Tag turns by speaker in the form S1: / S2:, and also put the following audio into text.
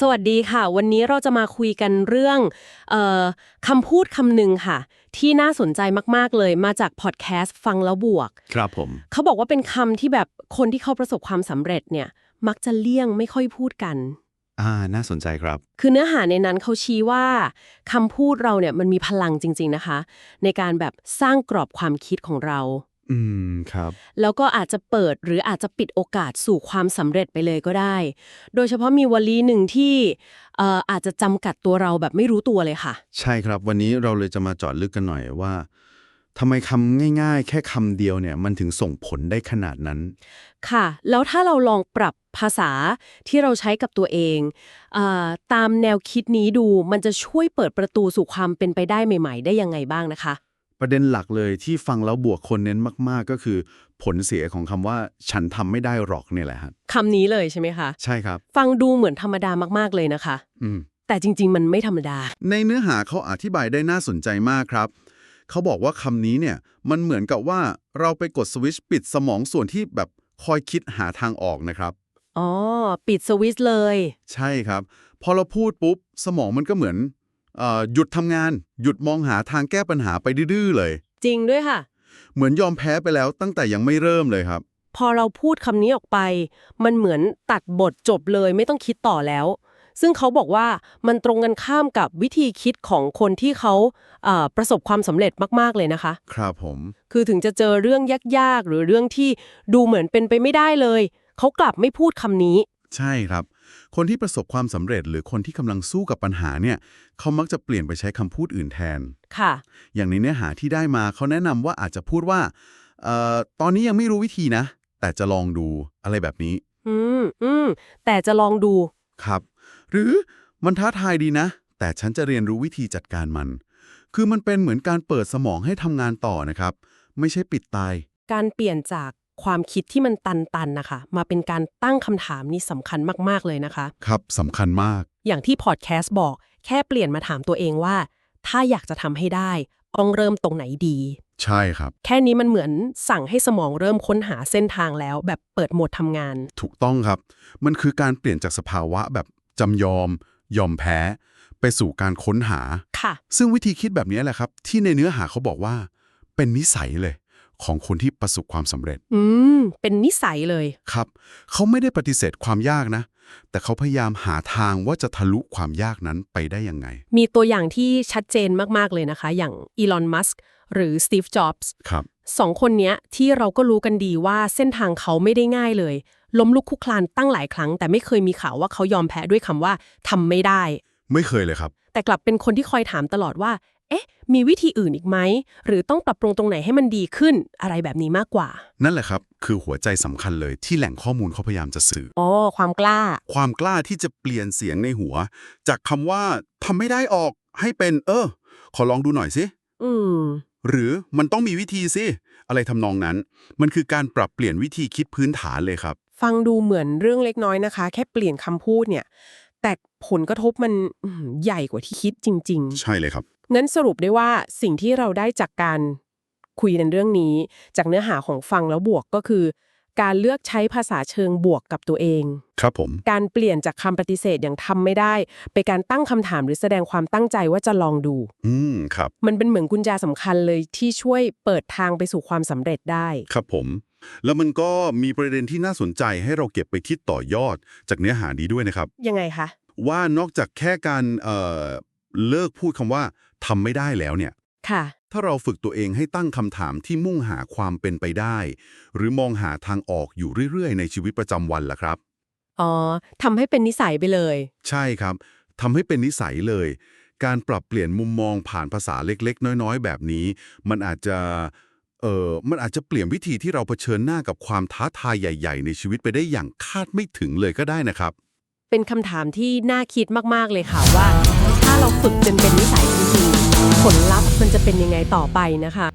S1: สวัสดีค่ะ วันนี้เราจะมาคุยกันเรื่องเออคำพูดคำหนึ่งค่ะ ที่น่าสนใจมาก ๆ เลยมาจากพอดแคสต์ฟังแล้วบวก
S2: ครับผม
S1: เขาบอกว่าเป็นคำที่แบบคนที่เขาประสบความสำเร็จเนี่ย มักจะเลี่ยงไม่ค่อยพูดกัน
S2: อ่า น่าสนใจครับ
S1: คือเนื้อหาในนั้นเขาชี้ว่าคำพูดเราเนี่ยมันมีพลังจริง ๆ นะคะ ในการแบบสร้างกรอบความคิดของเรา
S2: อืมครับ
S1: แล้วก็อาจจะเปิดหรืออาจจะปิดโอกาสสู่ความสำเร็จไปเลยก็ได้ โดยเฉพาะมีวลีหนึ่งที่เอ่ออาจจะจำกัดตัวเราแบบไม่รู้ตัวเลยค่ะ
S2: ใช่ครับ วันนี้เราเลยจะมาเจาะลึกกันหน่อยว่าทำไมคำง่ายๆ แค่คำเดียวเนี่ย มันถึงส่งผลได้ขนาดนั้น
S1: ค่ะ แล้วถ้าเราลองปรับภาษาที่เราใช้กับตัวเองเออตามแนวคิดนี้ดูมันจะช่วยเปิดประตูสู่ความเป็นไปได้ใหม่ ๆ ได้ยังไงบ้างนะคะ
S2: ประเด็นหลักเลยที่ฟังแล้วบวกคนเน้นมาก ๆ ก็คือ ผลเสียของคำว่า ฉันทำไม่ได้หรอกเนี่ยแหละฮะ
S1: คำนี้เลยใช่ไหมคะ
S2: ใช่ครับ
S1: ฟังดูเหมือนธรรมดามากๆเลยนะคะ
S2: อืม
S1: แต่จริง ๆ มันไม่ธรรมดา
S2: ในเนื้อหาเขาอธิบายได้น่าสนใจมากครับ เขาบอกว่าคำนี้เนี่ย มันเหมือนกับว่าเราไปกดสวิตช์ปิดสมองส่วนที่แบบคอยคิดหาทางออกนะครับ
S1: อ๋อ ปิดสวิตช์เลย
S2: ใช่ครับ พอเราพูดปุ๊บ สมองมันก็เหมือนเออ หยุดทำงาน หยุดมองหาทางแก้ปัญหาไปดื้อๆเลย
S1: จริงด้วยค่ะ
S2: เหมือนยอมแพ้ไปแล้วตั้งแต่ยังไม่เริ่มเลยครับ
S1: พอเราพูดคำนี้ออกไป มันเหมือนตัดบทจบเลยไม่ต้องคิดต่อแล้ว ซึ่งเขาบอกว่ามันตรงกันข้ามกับวิธีคิดของคนที่เขาเอ่อประสบความสำเร็จมากๆเลยนะคะ
S2: ครับผม
S1: คือถึงจะเจอเรื่องยากๆหรือเรื่องที่ดูเหมือนเป็นไปไม่ได้เลย เขากลับไม่พูดคำนี้
S2: ใช่ครับ คนที่ประสบความสำเร็จหรือคนที่กำลังสู้กับปัญหาเนี่ยเขามักจะเปลี่ยนไปใช้คำพูดอื่นแทน
S1: ค่ะ
S2: อย่างในเนื้อหาที่ได้มาเขาแนะนำว่าอาจจะพูดว่าเอ่อตอนนี้ยังไม่รู้วิธีนะ แต่จะลองดูอะไรแบบนี้
S1: อืมอืมแต่จะลองดู
S2: ครับ หรือมันท้าทายดีนะ แต่ฉันจะเรียนรู้วิธีจัดการมัน คือมันเป็นเหมือนการเปิดสมองให้ทำงานต่อนะครับ ไม่ใช่ปิดตาย
S1: การเปลี่ยนจาก ความคิดที่มันตันๆนะคะมาเป็นการตั้งคำถามนี่สำคัญมากๆเลยนะคะ
S2: ครับสำคัญมาก
S1: อย่างที่พอดแคสต์บอก แค่เปลี่ยนมาถามตัวเองว่า ถ้าอยากจะทำให้ได้ต้องเริ่มตรงไหนดี
S2: ใช่ครับ
S1: แค่นี้มันเหมือนสั่งให้สมองเริ่มค้นหาเส้นทางแล้ว แบบเปิดโหมดทำงาน
S2: ถูกต้องครับ มันคือการเปลี่ยนจากสภาวะแบบจำยอม ยอมแพ้ ไปสู่การค้นหา
S1: ค่ะ
S2: ซึ่งวิธีคิดแบบนี้แหละครับ ที่ในเนื้อหาเขาบอกว่า เป็นนิสัยเลย ของคนที่ประสบความสำเร็จ
S1: อืม เป็นนิสัยเลย
S2: ครับ เขาไม่ได้ปฏิเสธความยากนะ แต่เขาพยายามหาทางว่าจะทะลุความยากนั้นไปได้ยังไง
S1: มีตัวอย่างที่ชัดเจนมาก ๆ เลยนะคะ อย่างอีลอน มัสก์หรือสตีฟ จ็อบส์
S2: ครับ
S1: สองคนเนี้ยที่เราก็รู้กันดีว่าเส้นทางเขาไม่ได้ง่ายเลย ล้มลุกคลุกคลานตั้งหลายครั้ง แต่ไม่เคยมีข่าวว่าเขายอมแพ้ด้วยคำว่าทำไม่ได้
S2: ไม่เคยเลยครับ
S1: แต่กลับเป็นคนที่คอยถามตลอดว่า เอ๊ะ มีวิธีอื่นอีกไหม หรือต้องปรับปรุงตรงไหนให้มันดีขึ้นอะไรแบบนี้มากกว่า
S2: นั่นแหละครับ คือหัวใจสำคัญเลยที่แหล่งข้อมูลเขาพยายามจะสื่อ
S1: อ๋อ ความกล้า
S2: ความกล้าที่จะเปลี่ยนเสียงในหัว จากคำว่าทำไม่ได้ออกให้เป็น เออ ขอลองดูหน่อยสิ
S1: อืม
S2: หรือมันต้องมีวิธีสิ อะไรทำนองนั้น มันคือการปรับเปลี่ยนวิธีคิดพื้นฐานเลยครับ
S3: ฟังดูเหมือนเรื่องเล็กน้อยนะคะ แค่เปลี่ยนคำพูดเนี่ย แต่ผลกระทบมันอื้อหือใหญ่กว่าที่คิดจริง
S2: ใช่เลยครับ
S3: ๆ นั้นสรุปได้ว่าสิ่งที่เราได้จากการคุยในเรื่องนี้ จากเนื้อหาของฟังแล้วบวกก็คือ การเลือกใช้ภาษาเชิงบวกกับตัวเอง
S2: ครับผม
S3: การเปลี่ยนจากคำปฏิเสธอย่างทำไม่ได้ ไปการตั้งคำถามหรือแสดงความตั้งใจว่าจะลองดู
S2: อืมครับ
S3: มันเป็นเหมือนกุญแจสำคัญเลยที่ช่วยเปิดทางไปสู่ความสำเร็จได้
S2: ครับผม แล้วมันก็มีประเด็นที่น่าสนใจให้เราเก็บไปคิดต่อยอดจากเนื้อหานี้ด้วยนะครับ
S3: ยังไงคะ
S2: ว่านอกจากแค่การเอ่อ เลิกพูดคำว่าทำไม่ได้แล้วเนี่ย
S3: ค่ะ
S2: ถ้าเราฝึกตัวเองให้ตั้งคำถามที่มุ่งหาความเป็นไปได้ หรือมองหาทางออกอยู่เรื่อยๆ ในชีวิตประจำวันล่ะครับ
S3: อ๋อทำให้เป็นนิสัยไปเลย
S2: ใช่ครับทำให้เป็นนิสัยเลย การปรับเปลี่ยนมุมมองผ่านภาษาเล็กๆ น้อยๆ แบบนี้ มันอาจจะเออมันอาจจะเปลี่ยนวิธีที่เราเผชิญหน้ากับความท้าทายใหญ่ ๆ ในชีวิตไปได้อย่างคาดไม่ถึงเลยก็ได้นะครับ
S1: เป็นคำถามที่น่าคิดมากๆเลยค่ะว่าถ้า เราฝึกจนเป็นนิสัยจริงๆ ผลลัพธ์มันจะเป็นยังไงต่อไปนะคะ